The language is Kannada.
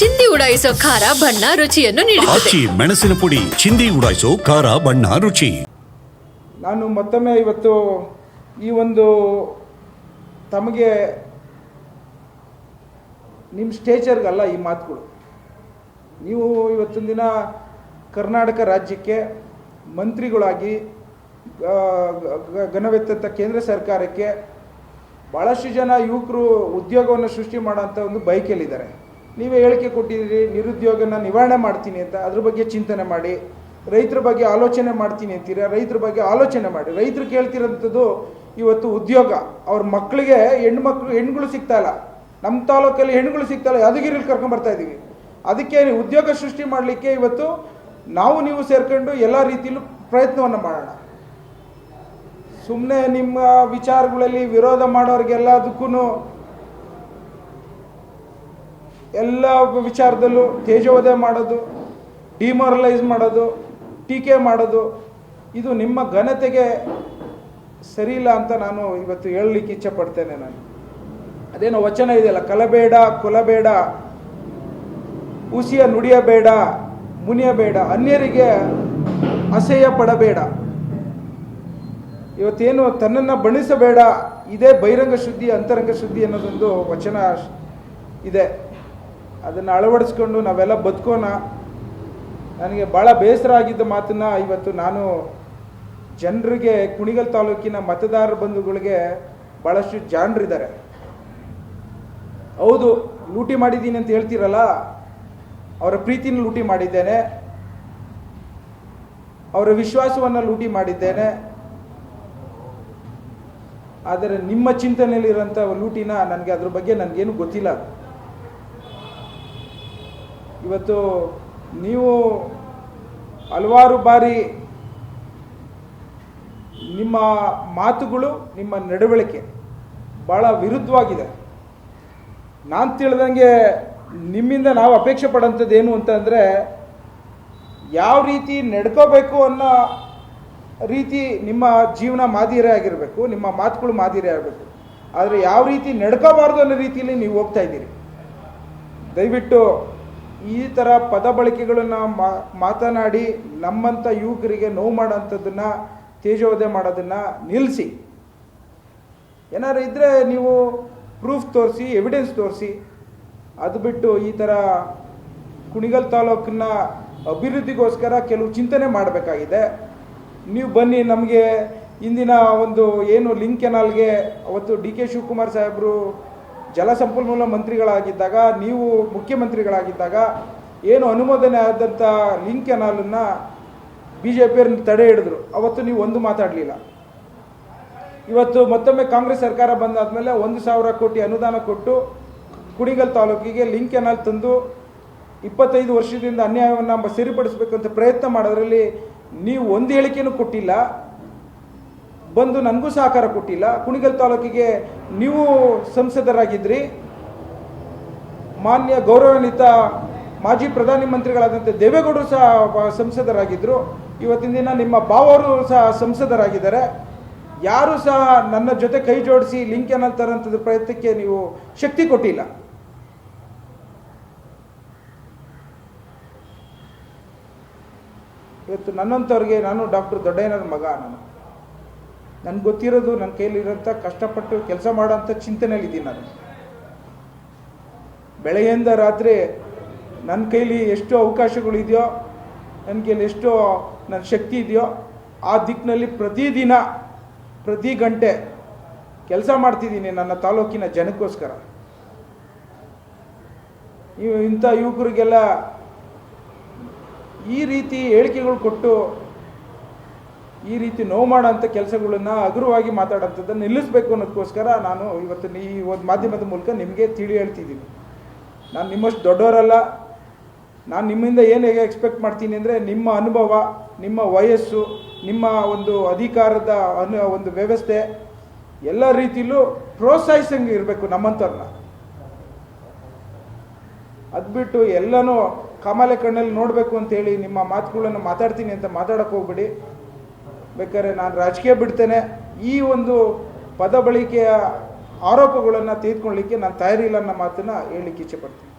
ಚಿಂದಿ ಉಡಾಯಿಸೋ ಖಾರ ಬಣ್ಣ ರುಚಿಯನ್ನು ನೀಡುತ್ತದೆ. ಆಚಿ ಮೆಣಸಿನ ಪುಡಿ ಚಿಂದಿ ಉಡಾಯಿಸೋ ಖಾರ ಬಣ್ಣ ರುಚಿ. ನಾನು ಮತ್ತೊಮ್ಮೆ ಇವತ್ತು ಈ ಒಂದು ತಮಗೆ ನಿಮ್ಮ ಸ್ಟೇಚರ್ಗಲ್ಲ ಈ ಮಾತುಗಳು. ನೀವು ಇವತ್ತಿನ ದಿನ ಕರ್ನಾಟಕ ರಾಜ್ಯಕ್ಕೆ ಮಂತ್ರಿಗಳಾಗಿ ಆ, ಗ- ಗ- ಘನವೆತ್ತಂಥ ಕೇಂದ್ರ ಸರ್ಕಾರಕ್ಕೆ ಭಾಳಷ್ಟು ಜನ ಯುವಕರು ಉದ್ಯೋಗವನ್ನು ಸೃಷ್ಟಿ ಮಾಡೋಂಥ ಒಂದು ಬೈಕಲ್ಲಿದ್ದಾರೆ ನೀವೇ ಹೇಳಿಕೆ ಕೊಟ್ಟಿದ್ದೀರಿ, ನಿರುದ್ಯೋಗನ ನಿವಾರಣೆ ಮಾಡ್ತೀನಿ ಅಂತ, ಅದ್ರ ಬಗ್ಗೆ ಚಿಂತನೆ ಮಾಡಿ, ರೈತರ ಬಗ್ಗೆ ಆಲೋಚನೆ ಮಾಡ್ತೀನಿ ಅಂತೀರಾ, ರೈತರ ಬಗ್ಗೆ ಆಲೋಚನೆ ಮಾಡಿ. ರೈತರು ಕೇಳ್ತಿರೋಂಥದ್ದು ಇವತ್ತು ಉದ್ಯೋಗ. ಅವ್ರ ಮಕ್ಕಳಿಗೆ ಹೆಣ್ಮಕ್ಳು, ಹೆಣ್ಗಳು ಸಿಗ್ತಾ ಇಲ್ಲ. ನಮ್ಮ ತಾಲೂಕಲ್ಲಿ ಹೆಣ್ಗಳು ಸಿಗ್ತಾ ಇಲ್ಲ ಯಾದಗಿರಿಲಿ ಕರ್ಕೊಂಡ್ಬರ್ತಾ ಇದ್ದೀವಿ. ಅದಕ್ಕೆ ಉದ್ಯೋಗ ಸೃಷ್ಟಿ ಮಾಡಲಿಕ್ಕೆ ಇವತ್ತು ನಾವು ನೀವು ಸೇರ್ಕೊಂಡು ಎಲ್ಲ ರೀತಿಯಲ್ಲೂ ಪ್ರಯತ್ನವನ್ನು ಮಾಡೋಣ. ಸುಮ್ಮನೆ ನಿಮ್ಮ ವಿಚಾರಗಳಲ್ಲಿ ವಿರೋಧ ಮಾಡೋರಿಗೆಲ್ಲದಕ್ಕೂ ಎಲ್ಲ ವಿಚಾರದಲ್ಲೂ ತೇಜೋವಧೆ ಮಾಡೋದು, ಡಿಮಾರಲೈಸ್ ಮಾಡೋದು, ಟೀಕೆ ಮಾಡೋದು, ಇದು ನಿಮ್ಮ ಘನತೆಗೆ ಸರಿಯಿಲ್ಲ ಅಂತ ನಾನು ಇವತ್ತು ಹೇಳಲಿಕ್ಕೆ ಇಚ್ಛೆ ಪಡ್ತೇನೆ ನಾನು. ಅದೇನೋ ವಚನ ಇದೆಯಲ್ಲ, ಕಲಬೇಡ, ಕೊಲಬೇಡ, ಉಸಿಯ ನುಡಿಯಬೇಡ, ಮುನಿಯಬೇಡ, ಅನ್ಯರಿಗೆ ಅಸಹ್ಯ ಪಡಬೇಡ. ಇವತ್ತೇನು ತನ್ನನ್ನು ಬಣಿಸಬೇಡ ಇದೇ ಬಹಿರಂಗ ಶುದ್ಧಿ, ಅಂತರಂಗ ಶುದ್ಧಿ ಅನ್ನೋದೊಂದು ವಚನ ಇದೆ. ಅದನ್ನು ಅಳವಡಿಸ್ಕೊಂಡು ನಾವೆಲ್ಲ ಬದುಕೋಣ. ನನಗೆ ಭಾಳ ಬೇಸರ ಆಗಿದ್ದ ಮಾತನ್ನು ಇವತ್ತು ನಾನು ಜನರಿಗೆ ಕುಣಿಗಲ್ ತಾಲೂಕಿನ ಮತದಾರ ಬಂಧುಗಳಿಗೆ ಭಾಳಷ್ಟು ಜಾಣರಿದ್ದಾರೆ ಹೌದು, ಲೂಟಿ ಮಾಡಿದ್ದೀನಿ ಅಂತ ಹೇಳ್ತೀರಲ್ಲ? ಅವರ ಪ್ರೀತಿನ ಲೂಟಿ ಮಾಡಿದ್ದೇನೆ. ಅವರ ವಿಶ್ವಾಸವನ್ನು ಲೂಟಿ ಮಾಡಿದ್ದೇನೆ. ಆದರೆ ನಿಮ್ಮ ಚಿಂತನೆಯಲ್ಲಿರೋಂಥ ಲೂಟಿನ ನನಗೆ ಅದ್ರ ಬಗ್ಗೆ ನನಗೇನು ಗೊತ್ತಿಲ್ಲ. ಇವತ್ತು ನೀವು ಹಲವಾರು ಬಾರಿ ನಿಮ್ಮ ಮಾತುಗಳು, ನಿಮ್ಮ ನಡವಳಿಕೆ ಭಾಳ ವಿರುದ್ಧವಾಗಿದೆ. ನಾನು ತಿಳಿದಂಗೆ ನಿಮ್ಮಿಂದ ನಾವು ಅಪೇಕ್ಷೆ ಪಡೋಂಥದ್ದು ಏನು ಅಂತಂದರೆ ಯಾವ ರೀತಿ ನಡ್ಕೋಬೇಕು ಅನ್ನೋ ರೀತಿ ನಿಮ್ಮ ಜೀವನ ಮಾದರಿ ಆಗಿರಬೇಕು, ನಿಮ್ಮ ಮಾತುಗಳು ಮಾದರಿ ಆಗಬೇಕು ಆದರೆ ಯಾವ ರೀತಿ ನಡ್ಕೋಬಾರ್ದು ಅನ್ನೋ ರೀತಿಯಲ್ಲಿ ನೀವು ಹೋಗ್ತಾ ಇದ್ದೀರಿ. ದಯವಿಟ್ಟು ಈ ಥರ ಪದ ಬಳಕೆಗಳನ್ನು ಮಾತನಾಡಿ ನಮ್ಮಂಥ ಯುವಕರಿಗೆ ನೋವು ಮಾಡೋಂಥದ್ದನ್ನು ತೇಜೋವಧೆ ಮಾಡೋದನ್ನು ನಿಲ್ಲಿಸಿ ಏನಾದ್ರು ಇದ್ದರೆ ನೀವು ಪ್ರೂಫ್ ತೋರಿಸಿ ಎವಿಡೆನ್ಸ್ ತೋರಿಸಿ. ಅದು ಬಿಟ್ಟು ಈ ಥರ ಕುಣಿಗಲ್ ತಾಲೂಕನ್ನ ಅಭಿವೃದ್ಧಿಗೋಸ್ಕರ ಕೆಲವು ಚಿಂತನೆ ಮಾಡಬೇಕಾಗಿದೆ. ನೀವು ಬನ್ನಿ ನಮಗೆ ಇಂದಿನ ಒಂದು ಏನು ಲಿಂಕ್ ಕೆನಾಲ್ಗೆ ಅವತ್ತು ಡಿ ಕೆ ಶಿವಕುಮಾರ್ ಸಾಹೇಬರು ಜಲಸಂಪನ್ಮೂಲ ಮಂತ್ರಿಗಳಾಗಿದ್ದಾಗ, ನೀವು ಮುಖ್ಯಮಂತ್ರಿಗಳಾಗಿದ್ದಾಗ, ಏನು ಅನುಮೋದನೆ ಆದಂಥ ಲಿಂಕ್ ಕೆನಾಲನ್ನು ಬಿ ಜೆ ಪಿಯವ್ರನ್ನ ತಡೆ ಹಿಡಿದ್ರು. ಅವತ್ತು ನೀವು ಒಂದು ಮಾತಾಡಲಿಲ್ಲ. ಇವತ್ತು ಮತ್ತೊಮ್ಮೆ ಕಾಂಗ್ರೆಸ್ ಸರ್ಕಾರ ಬಂದಾದ್ಮೇಲೆ ಒಂದು ಸಾವಿರ ಕೋಟಿ ಅನುದಾನ ಕೊಟ್ಟು ಕುಣಿಗಲ್ ತಾಲೂಕಿಗೆ ಲಿಂಕ್ ಕೆನಾಲ್ ತಂದು ಇಪ್ಪತ್ತೈದು ವರ್ಷದಿಂದ ಅನ್ಯಾಯವನ್ನು ಸರಿಪಡಿಸಬೇಕು ಅಂತ ಪ್ರಯತ್ನ ಮಾಡೋದ್ರಲ್ಲಿ ನೀವು ಒಂದು ಹೇಳಿಕೆಯೂ ಕೊಟ್ಟಿಲ್ಲ. ಬಂದು ನನಗೂ ಸಹಕಾರ ಕೊಟ್ಟಿಲ್ಲ. ಕುಣಿಗಲ್ ತಾಲೂಕಿಗೆ ನೀವು ಸಂಸದರಾಗಿದ್ರಿ. ಮಾನ್ಯ ಗೌರವಾನ್ವಿತ ಮಾಜಿ ಪ್ರಧಾನಿ ಮಂತ್ರಿಗಳಾದಂಥ ದೇವೇಗೌಡರು ಸಹ ಸಂಸದರಾಗಿದ್ದರು ಇವತ್ತಿನ ದಿನ ನಿಮ್ಮ ಬಾವರು ಸಹ ಸಂಸದರಾಗಿದ್ದಾರೆ. ಯಾರು ಸಹ ನನ್ನ ಜೊತೆ ಕೈ ಜೋಡಿಸಿ ಲಿಂಕ್ ಏನಲ್ಲಿ ತರೋಂಥದ್ದು ಪ್ರಯತ್ನಕ್ಕೆ ನೀವು ಶಕ್ತಿ ಕೊಟ್ಟಿಲ್ಲ. ಇವತ್ತು ನನ್ನಂಥವ್ರಿಗೆ ನಾನು ಡಾಕ್ಟರ್ ದೊಡ್ಡಯ್ಯನ ಮಗ ನಾನು. ನನಗೆ ಗೊತ್ತಿರೋದು ನನ್ನ ಕೈಲಿರೋಂಥ ಕಷ್ಟಪಟ್ಟು ಕೆಲಸ ಮಾಡೋಂಥ ಚಿಂತನೆಯಲ್ಲಿದ್ದೀನಿ ನಾನು. ಬೆಳೆಯಿಂದ ರಾತ್ರಿ ನನ್ನ ಕೈಲಿ ಎಷ್ಟು ಅವಕಾಶಗಳಿದೆಯೋ ನನ್ನ ಕೈಲಿ ಎಷ್ಟು ನನ್ನ ಶಕ್ತಿ ಇದೆಯೋ, ಆ ದಿಕ್ಕಿನಲ್ಲಿ ಪ್ರತಿದಿನ, ಪ್ರತಿ ಗಂಟೆ ಕೆಲಸ ಮಾಡ್ತಿದ್ದೀನಿ ನನ್ನ ತಾಲೂಕಿನ ಜನಕ್ಕೋಸ್ಕರ. ಇಂಥ ಯುವಕರಿಗೆಲ್ಲ ಈ ರೀತಿ ಹೇಳಿಕೆಗಳು ಕೊಟ್ಟು ಈ ರೀತಿ ನೋವು ಮಾಡೋಂಥ ಕೆಲಸಗಳನ್ನ ಹಗುರವಾಗಿ ಮಾತಾಡೋಂಥದ್ದನ್ನು ನಿಲ್ಲಿಸಬೇಕು ಅನ್ನೋದಕ್ಕೋಸ್ಕರ ನಾನು ಇವತ್ತು ಈ ಒಂದು ಮಾಧ್ಯಮದ ಮೂಲಕ ನಿಮಗೆ ತಿಳಿ ಹೇಳ್ತಿದ್ದೀನಿ. ನಾನು ನಿಮ್ಮಷ್ಟು ದೊಡ್ಡವರಲ್ಲ. ನಾನು ನಿಮ್ಮಿಂದ ಏನು ಹೇಗೆ ಎಕ್ಸ್ಪೆಕ್ಟ್ ಮಾಡ್ತೀನಿ ಅಂದರೆ ನಿಮ್ಮ ಅನುಭವ, ನಿಮ್ಮ ವಯಸ್ಸು, ನಿಮ್ಮ ಒಂದು ಅಧಿಕಾರದ ಅನು, ಒಂದು ವ್ಯವಸ್ಥೆ ಎಲ್ಲ ರೀತಿಯಲ್ಲೂ ಪ್ರೋತ್ಸಾಹಿಸಂಗೆ ಇರಬೇಕು ನಮ್ಮಂಥವ್ರನ್ನ. ಅದು ಬಿಟ್ಟು ಎಲ್ಲನೂ ಕಮಲೆ ಕಣ್ಣಲ್ಲಿ ನೋಡಬೇಕು ಅಂತೇಳಿ ನಿಮ್ಮ ಮಾತುಗಳನ್ನು ಮಾತಾಡ್ತೀನಿ ಅಂತ ಮಾತಾಡೋಕೆ ಹೋಗ್ಬಿಡಿ. ಬೇಕಾದ್ರೆ ನಾನು ರಾಜಕೀಯ ಬಿಡ್ತೇನೆ. ಈ ಒಂದು ಪದ ಬಳಕೆಯ ಆರೋಪಗಳನ್ನು ತೆಗೆದುಕೊಳ್ಳಿಕ್ಕೆ ನಾನು ತಯಾರಿಲ್ಲ ಅನ್ನೋ ಮಾತನ್ನು ಹೇಳಲಿಕ್ಕೆ ಇಚ್ಛೆಪಡ್ತೀನಿ